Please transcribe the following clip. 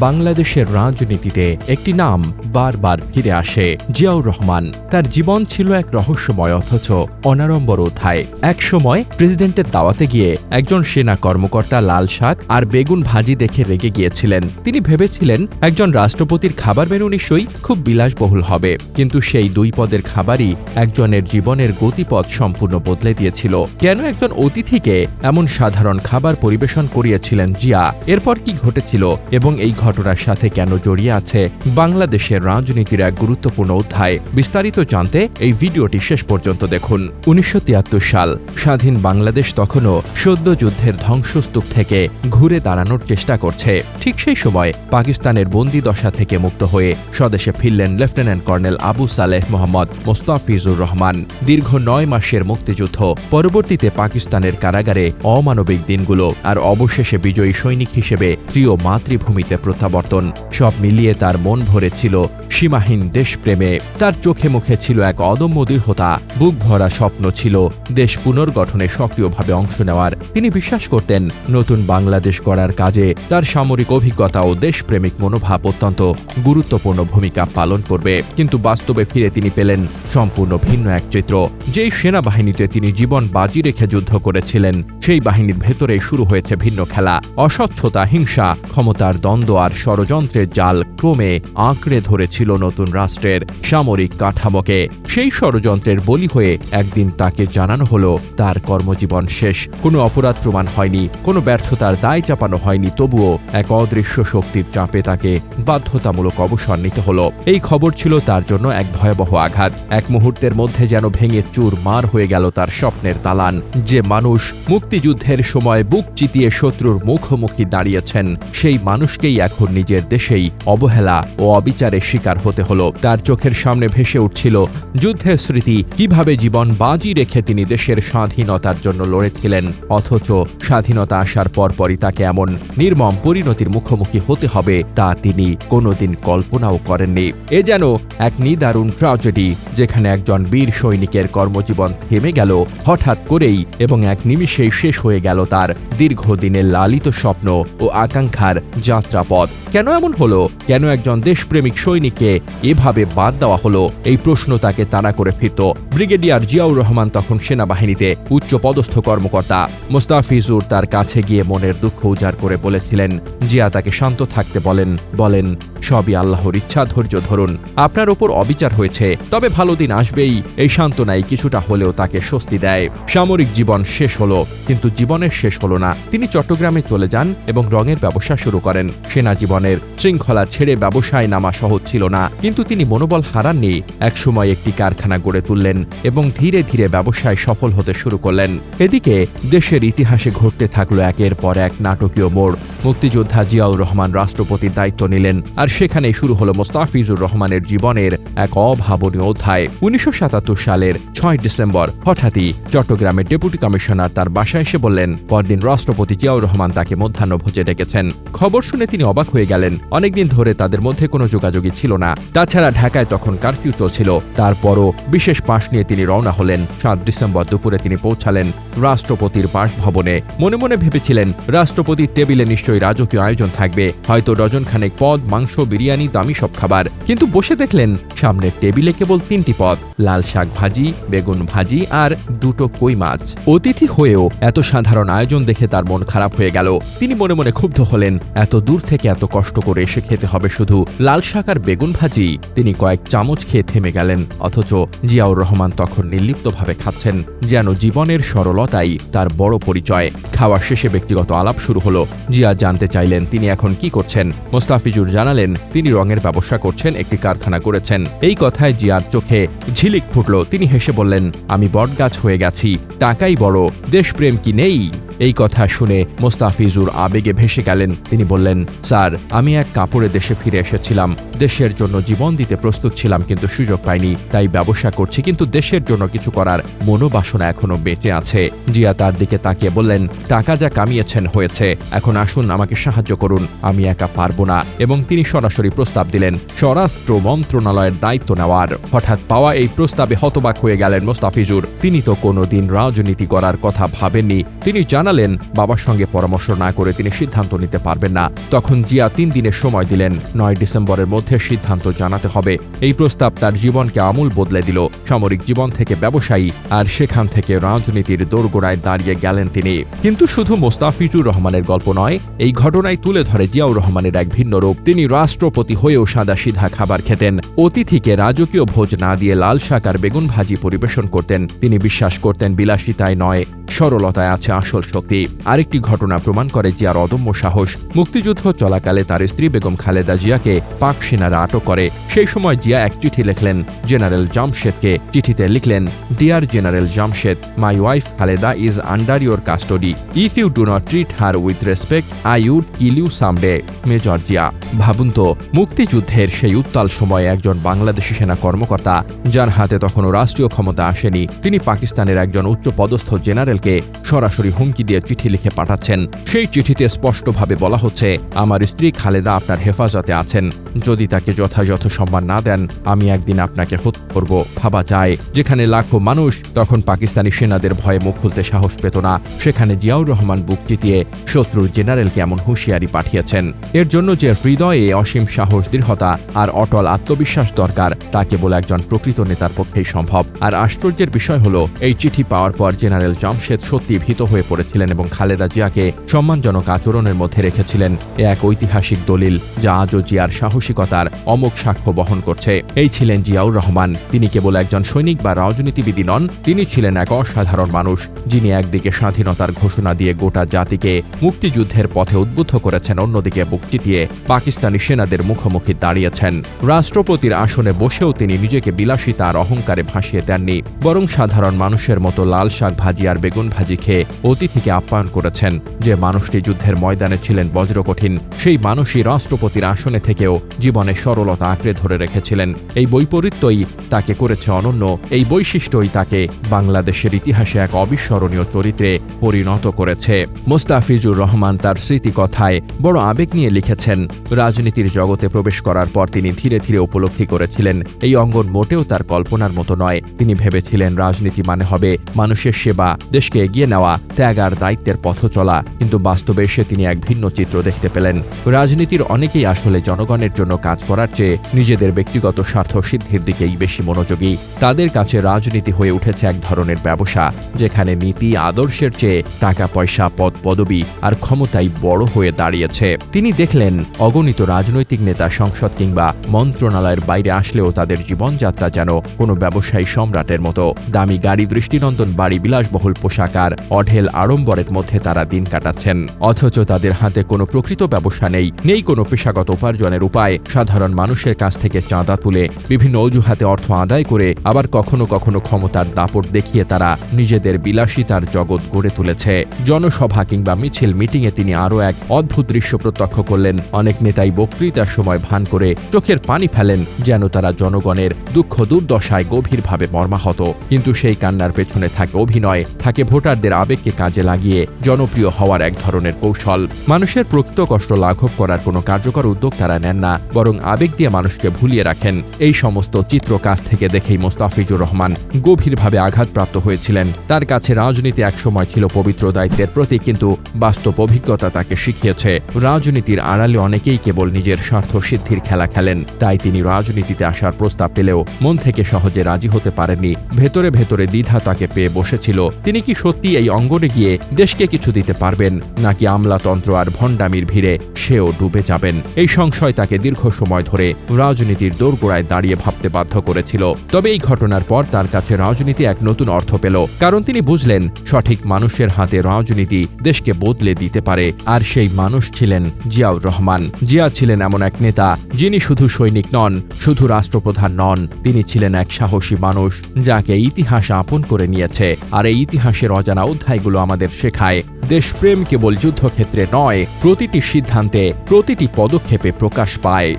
বাংলাদেশের রাজনীতিতে একটি নাম বারবার ফিরে আসে, জিয়াউর রহমান। তার জীবন ছিল এক রহস্যময় অথচ অনাড়ম্বর অধ্যায়। এক সময় প্রেসিডেন্টের দাওয়াতে গিয়ে একজন সেনা কর্মকর্তা লাল শাক আর বেগুন ভাজি দেখে রেগে গিয়েছিলেন। তিনি ভেবেছিলেন, একজন রাষ্ট্রপতির খাবার মেনু নিশ্চয়ই খুব বিলাসবহুল হবে। কিন্তু সেই দুই পদের খাবারই একজনের জীবনের গতিপথ সম্পূর্ণ বদলে দিয়েছিল। কেন একজন অতিথিকে এমন সাধারণ খাবার পরিবেশন করিয়েছিলেন জিয়া? এরপর কি ঘটেছিল এবং এই ঘটনার সাথে কেন জড়িয়ে আছে বাংলাদেশের রাজনীতির এক গুরুত্বপূর্ণ অধ্যায়। বিস্তারিত জানতে এই ভিডিওটি শেষ পর্যন্ত দেখুন। উনিশশো সাল, স্বাধীন বাংলাদেশ তখনও সদ্য যুদ্ধের ধ্বংসস্তূপ থেকে ঘুরে দাঁড়ানোর চেষ্টা করছে। ঠিক সেই সময় পাকিস্তানের বন্দি দশা থেকে মুক্ত হয়ে স্বদেশে ফিরলেন লেফটেন্যান্ট কর্নেল আবু সালেহ মোহাম্মদ মোস্তাফিজুর রহমান। দীর্ঘ নয় মাসের মুক্তিযুদ্ধ পরবর্তীতে পাকিস্তানের কারাগারে অমানবিক দিনগুলো আর অবশেষে বিজয়ী সৈনিক হিসেবে প্রিয় মাতৃভূমিতে প্রত্যাবর্তন। সব মিলিয়ে তার মন ভরে ছিল সীমাহীন দেশপ্রেমে। তার চোখে মুখে ছিল এক অদম্য দৃঢ়তা। বুক ভরা স্বপ্ন ছিল দেশ পুনর্গঠনে সক্রিয়ভাবে অংশ নেওয়ার। তিনি বিশ্বাস করতেন, নতুন বাংলাদেশ গড়ার কাজে তার সামরিক অভিজ্ঞতা ও দেশপ্রেমিক মনোভাব অত্যন্ত গুরুত্বপূর্ণ ভূমিকা পালন করবে। কিন্তু বাস্তবে ফিরে তিনি পেলেন সম্পূর্ণ ভিন্ন এক চিত্র। যেই সেনাবাহিনীতে তিনি জীবন বাজি রেখে যুদ্ধ করেছিলেন, সেই বাহিনীর ভেতরে শুরু হয়েছে ভিন্ন খেলা। অস্বচ্ছতা, হিংসা, ক্ষমতার দ্বন্দ্ব আর ষড়যন্ত্রের জাল ক্রমে আঁকড়ে ধরেছিল নতুন রাষ্ট্রের সামরিক কাঠামোকে। সেই ষড়যন্ত্রের বলি হয়ে একদিন তাকে জানানো হলো, তার কর্মজীবন শেষ। কোনো অপরাধ প্রমাণ হয়নি, কোনো ব্যর্থতার দায় চাপানো হয়নি, তবুও এক অদৃশ্য শক্তির চাপে তাকে বাধ্যতামূলক অবসর নিতে হলো। এই খবর ছিল তার জন্য এক ভয়াবহ আঘাত। এক মুহূর্তের মধ্যে যেন ভেঙে চুর মার হয়ে গেল তার স্বপ্নের তালান যে মানুষ মুক্তিযুদ্ধের সময় বুক চিতিয়ে শত্রুর মুখোমুখি দাঁড়িয়েছেন, সেই মানুষকেই এখন নিজের দেশেই অবহেলা ও অবিচারের শিকার হতে হলো। তার চোখের সামনে ভেসে উঠছিল যুদ্ধের স্মৃতি, কীভাবে জীবন বাজি রেখে তিনি দেশের স্বাধীনতার জন্য লড়েছিলেন। অথচ স্বাধীনতা আসার পরপরই তাকে এমন নির্মম পরিণতির মুখোমুখি হতে হবে, তা তিনি কোনোদিন কল্পনাও করেননি। এ যেন এক নিদারুণ ট্রাজেডি, যেখানে একজন বীর সৈনিকের কর্মজীবন থেমে গেল হঠাৎ করেই এবং এক নিমিষেই শেষ হয়ে গেল তার দীর্ঘদিনের লালিত স্বপ্ন ও আকাঙ্ক্ষার যাত্রাপথ কেন এমন হলো? কেন একজন দেশপ্রেমিক সৈনিককে এভাবে বাদ দেওয়া হলো? এই প্রশ্ন তাকে তাড়া করে ফিরত। ব্রিগেডিয়ার জিয়াউর রহমান তখন সেনাবাহিনীতে উচ্চ পদস্থ কর্মকর্তা। মোস্তাফিজুর তার কাছে গিয়ে মনের দুঃখ উজাড় করে বলেছিলেন, জিয়া তাকে শান্ত থাকতে বলেন। বলেন, সবই আল্লাহর ইচ্ছা, ধৈর্য, ধরুন। আপনার ওপর অবিচার হয়েছে। তবে ভালো দিন আসবেই। এই সান্ত্বনাই কিছুটা হলেও তাকে স্বস্তি দেয়। সামরিক জীবন শেষ হলো, কিন্তু জীবনের শেষ হলো না। তিনি চট্টগ্রামে চলে যান এবং রঙের ব্যবসা শুরু করেন। সেনা জীবনের। শৃঙ্খলা ছেড়ে ব্যবসায় নামা সহজ ছিল না, কিন্তু তিনি মনোবল হারাননি। একসময় একটি কারখানা গড়ে তুললেন এবং ধীরে ধীরে ব্যবসায় সফল হতে শুরু করলেন। এদিকে দেশের ইতিহাসে ঘটতে থাকল একের পর এক নাটকীয় মোড়। মুক্তিযোদ্ধা জিয়াউর রহমান রাষ্ট্রপতির দায়িত্ব নিলেন আর সেখানেই শুরু হলো মোস্তাফিজুর রহমানের জীবনের এক অভাবনীয় অধ্যায়। উনিশশো সাতাত্তর সালের ছয় ডিসেম্বর হঠাৎই চট্টগ্রামের ডেপুটি কমিশনার তার বাসায় এসে বললেন, পরদিন রাষ্ট্রপতি জিয়াউর রহমান তাকে মধ্যাহ্নভোজে ডেকেছেন। খবর শুনে তিনি অবাক হয়ে গেলেন। অনেকদিন ধরে তাদের মধ্যে কোনো যোগাযোগই ছিল না। তাছাড়া ঢাকায় তখন কারফিউ চলছিল। তারপরও বিশেষ পাশ নিয়ে তিনি রওনা হলেন। সাত ডিসেম্বর দুপুরে তিনি পৌঁছালেন রাষ্ট্রপতির বাসভবনে। মনে মনে ভেবেছিলেন, রাষ্ট্রপতির টেবিলে নিশ্চয়ই রাজকীয় আয়োজন থাকবে। হয়তো ডজন খানেক পদ, মাংস, বিরিয়ানি, দামি সব খাবার। কিন্তু বসে দেখলেন সামনের টেবিলে কেবল তিনটি পদ, লাল শাক ভাজি, বেগুন ভাজি আর দুটো কই মাছ। অতিথি হয়েও এত সাধারণ আয়োজন দেখে তার মন খারাপ হয়ে গেল। তিনি মনে মনে ক্ষুব্ধ হলেন, এত দূর থেকে এত কষ্ট করে এসে খেতে হবে শুধু লাল শাক আর বেগুন ভাজি। তিনি কয়েক চামচ খেয়ে থেমে গেলেন, অথচ জিয়াউর রহমান তখন নির্লিপ্তভাবে খাচ্ছেন, যেন জীবনের সরলতাই তার বড় পরিচয়। খাওয়া শেষে ব্যক্তিগত আলাপ শুরু হলো। জিয়া জানতে চাইলেন তিনি এখন কি করছেন। মোস্তাফিজুর জানালেন, তিনি রঙের ব্যবসা করছেন, একটি কারখানা করেছেন এই কথায় জিয়ার চোখে ঝিলিক ফুটল। তিনি হেসে বললেন, আমি বটগাছ হয়ে গেছি, টাকাই বড়, দেশপ্রেম কি নেই? এই কথা শুনে মোস্তাফিজুর আবেগে ভেসে গেলেন। তিনি বললেন, স্যার, আমি এক কাপড়ে দেশে ফিরে এসেছিলাম। দেশের জন্য জীবন দিতে প্রস্তুত ছিলাম কিন্তু সুযোগ পাইনি। তাই ব্যবসা করছি কিন্তু দেশের জন্য কিছু করার মনোবাসনা এখনও বেঁচে আছে। জিয়া তার দিকে তাকিয়ে বললেন, টাকা যা কামিয়েছেন হয়েছে। এখন আসুন, আমাকে সাহায্য করুন। আমি একা পারব না। এবং তিনি সরাসরি প্রস্তাব দিলেন, স্বরাষ্ট্র মন্ত্রণালয়ের দায়িত্ব নেওয়ার। হঠাৎ পাওয়া এই প্রস্তাবে হতবাক হয়ে গেলেন মোস্তাফিজুর। তিনি তো কোনোদিন রাজনীতি করার কথা ভাবেননি। তিনি জানেন জানালেন, বাবার সঙ্গে পরামর্শ না করে তিনি সিদ্ধান্ত নিতে পারবেন না। তখন জিয়া তিন দিনের সময় দিলেন, নয় ডিসেম্বরের মধ্যে সিদ্ধান্ত জানাতে হবে। এই প্রস্তাব তার জীবনকে আমূল বদলে দিল। সামরিক জীবন থেকে ব্যবসায়ী আর সেখান থেকে রাজনীতির দোরগোড়ায় দাঁড়িয়ে গেলেন তিনি। কিন্তু শুধু মোস্তাফিজুর রহমানের গল্প নয়, এই ঘটনায় তুলে ধরে জিয়াউর রহমানের এক ভিন্ন রূপ। তিনি রাষ্ট্রপতি হয়েও সাদা সিধা খাবার খেতেন। অতিথিকে রাজকীয় ভোজ না দিয়ে লাল শাক আর বেগুন ভাজি পরিবেশন করতেন। তিনি বিশ্বাস করতেন, বিলাসিতায় নয় সরলতায় আছে আসল শক্তি। আরেকটি ঘটনা প্রমাণ করে জিয়ার অদম্য সাহস। মুক্তিযুদ্ধ চলাকালে তার স্ত্রী বেগম খালেদা জিয়াকে পাক সেনারা আটক করে। সেই সময় জিয়া এক চিঠি লিখলেন, জেনারেল জামশেদকে। চিঠিতে লিখলেন, dear general Jamshed, my wife Khaleda is under your custody. If you do not treat her with respect, I would kill you someday. Major Zia, ভাবুন তো, মুক্তিযুদ্ধের সেই উত্তাল সময়ে একজন বাংলাদেশি সেনা কর্মকর্তা, যার হাতে তখনও রাষ্ট্রীয় ক্ষমতা আসেনি, তিনি পাকিস্তানের একজন উচ্চ পদস্থ জেনারেলকে সরাসরি হুমকি দিয়ে চিঠি লিখে পাঠাচ্ছেন। সেই চিঠিতে স্পষ্টভাবে বলা হচ্ছে, আমার স্ত্রী খালেদা আপনার হেফাজতে আছেন। যদি তাকে যথাযথ সম্মান না দেন, আমি একদিন আপনাকে হত্যা করব। ভাবা যায়, যেখানে লাখো মানুষ তখন পাকিস্তানি সেনাদের ভয়ে মুখ খুলতে সাহস পেত না। সেখানে জিয়াউর রহমান বুক চিতিয়ে শত্রুর জেনারেলকে এমন হুঁশিয়ারি পাঠিয়েছেন। এর জন্য যে হৃদয়ে অসীম সাহস, দৃঢ়তা আর অটল আত্মবিশ্বাস দরকার, তা কেবল একজন প্রকৃত নেতার পক্ষেই সম্ভব। আর আশ্চর্যের বিষয় হল, এই চিঠি পাওয়ার পর জেনারেল জামশেদ সত্যি ভীত হয়ে পড়েছিলেন এবং খালেদা জিয়াকে সম্মানজনক আচরণের মধ্যে রেখেছিলেন এ এক ঐতিহাসিক দলিল যা আজও জিয়ার সাহসিকতার অমোক সাক্ষ্য বহন করছে এই ছিলেন জিয়াউর রহমান তিনি কেবল একজন সৈনিক বা রাজনীতিবিদী নন তিনি ছিলেন এক অসাধারণ মানুষ যিনি একদিকে স্বাধীনতার ঘোষণা দিয়ে গোটা জাতিকে মুক্তিযুদ্ধের পথে উদ্বুদ্ধ করেছেন অন্যদিকে বুক চিতিয়ে পাকিস্তানি সেনাদের মুখোমুখি দাঁড়িয়েছেন রাষ্ট্রপতির আসনে বসেও তিনি নিজেকে বিলাসিতা আর অহংকারে ভাসিয়ে দেননি বরং সাধারণ মানুষের মতো লাল শাক ভাজি আর বেগুন ভাজি খেয়ে অতিথিকে আপ্যায়ন করেছেন। যে মানুষটি যুদ্ধের ময়দানে ছিলেন বজ্রকঠিন, সেই মানুষই রাষ্ট্রপতির আসনে থেকেও জীবনে সরলতা আঁকড়ে ধরে রেখেছিলেন। এই বৈপরীত্যই তাকে করেছে অনন্য, এই বৈশিষ্ট্যই তাকে বাংলাদেশের ইতিহাসে এক অবিস্মরণীয় চরিত্রে পরিণত করেছে। মোস্তাফিজুর রহমান তার স্মৃতিকথায় বড় আবেগ নিয়ে লিখেছেন, রাজনীতির জগতে প্রবেশ করার পর তিনি ধীরে ধীরে উপলব্ধি করেছিলেন। এই অঙ্গন মোটেও তার কল্পনার মতো নয়। তিনি ভেবেছিলেন রাজনীতি মানে হবে মানুষের সেবা দেশকে এগিয়ে নেওয়া ত্যাগ আর দায়িত্বের পথ চলা, কিন্তু বাস্তবে এসে তিনি এক ভিন্ন চিত্র দেখতে পেলেন। রাজনীতির অনেকেই আসলে জনগণের জন্য কাজ করার চেয়ে নিজেদের ব্যক্তিগত স্বার্থ সিদ্ধির দিকেই বেশি মনোযোগী। তাদের কাছে রাজনীতি হয়ে উঠেছে এক ধরনের ব্যবসা, যেখানে নীতি, আদর্শের চেয়ে টাকা, পয়সা, পদ, পদবি আর ক্ষমতাই বড় হয়ে দাঁড়িয়েছে। তিনি দেখলেন, অগণিত রাজনৈতিক নেতা সংসদ কিংবা মন্ত্রণালয়ের বাইরে আসলেও তাদের জীবনযাত্রা যেন কোনো ব্যবসায়ী সম্রাটের মতো। দামি গাড়ি, দৃষ্টিনন্দন, বাড়ি, বিলাসবহুল পোশাক আর অঢেল আড়ম্বরের মধ্যে তারা দিন কাটাচ্ছেন। অথচ তাদের হাতে কোনো প্রকৃত ব্যবসা নেই নেই কোনো পেশাগত উপার্জনের উপায়। সাধারণ মানুষের কাছ থেকে চাঁদা তুলে, বিভিন্ন অজুহাতে অর্থ আদায় করে, আবার কখনো কখনো ক্ষমতার দাপট দেখিয়ে তারা নিজেদের বিলাসিতার জগৎ গড়ে তুলেছে। জনসভা কিংবা মিছিল মিটিংয়ে তিনি আরও এক অদ্ভুত দৃশ্য প্রত্যক্ষ করলেন। অনেক নেতাই বক্তৃতার সময় ভান করে চোখের পানি ফেলেন, যেন তারা জনগণের দুঃখ দুর্দশায় গভীরভাবে মর্মাহত। কিন্তু সেই কান্নার পেছনে থাকে অভিনয়, থাকে ভোটারদের আবেগকে কাজে লাগিয়ে জনপ্রিয় হওয়ার এক ধরনের কৌশল। মানুষের প্রকৃত কষ্ট লাঘব করার কোনো কার্যকর উদ্যোগ তারা নেন না, বরং আবেগ দিয়ে মানুষকে ভুলিয়ে রাখেন। এই সমস্ত চিত্র কাছ থেকে দেখেই মোস্তাফিজুর রহমান গভীরভাবে আঘাতপ্রাপ্ত হয়েছিলেন। তার কাছে রাজনীতি একসময় ছিল পবিত্র দায়িত্বের প্রতীক, কিন্তু বাস্তব অভিজ্ঞতা তাকে শিখিয়েছে। রাজনীতির আড়ালে অনেকেই কেবল নিজের স্বার্থ সিদ্ধির খেলা খেলেন। তাই তিনি রাজনীতিতে আসার প্রস্তাব পেলেও মন থেকে সহজে রাজি হতে পারেননি। ভেতরে ভেতরে দ্বিধা তাকে পেয়ে বসেছিল। তিনি কি সত্যি এই অঙ্গনে গিয়ে দেশকে কিছু দিতে পারবেন? নাকি আমলাতন্ত্র আর ভণ্ডামির ভিড়ে সেও ডুবে যাবেন? এই সংশয় তাকে দীর্ঘ সময় ধরে রাজনীতির দোরগোড়ায় দাঁড়িয়ে ভাবতে বাধ্য করেছিল। তবে এই ঘটনার পর তার কাছে রাজনীতি এক নতুন অর্থ পেল। কারণ তিনি বুঝলেন, সঠিক মানুষের হাতে রাজনীতি দেশকে বদলে দিতে পারে। আর সেই মানুষ ছিলেন জিয়াউর রহমান। জিয়া ছিলেন এমন এক নেতা, যিনি শুধু সৈনিক নন, শুধু রাষ্ট্রপ্রধান নন, তিনি ছিলেন এক সাহসী মানুষ, যাকে ইতিহাস আপন করে নিয়েছে। আর এই ইতিহাসের অজানা অধ্যায়গুলো আমাদের শেখায়। দেশপ্রেম কেবল যুদ্ধক্ষেত্রে নয়, প্রতিটি সিদ্ধান্তে, প্রতিটি পদক্ষেপে প্রকাশ পায়।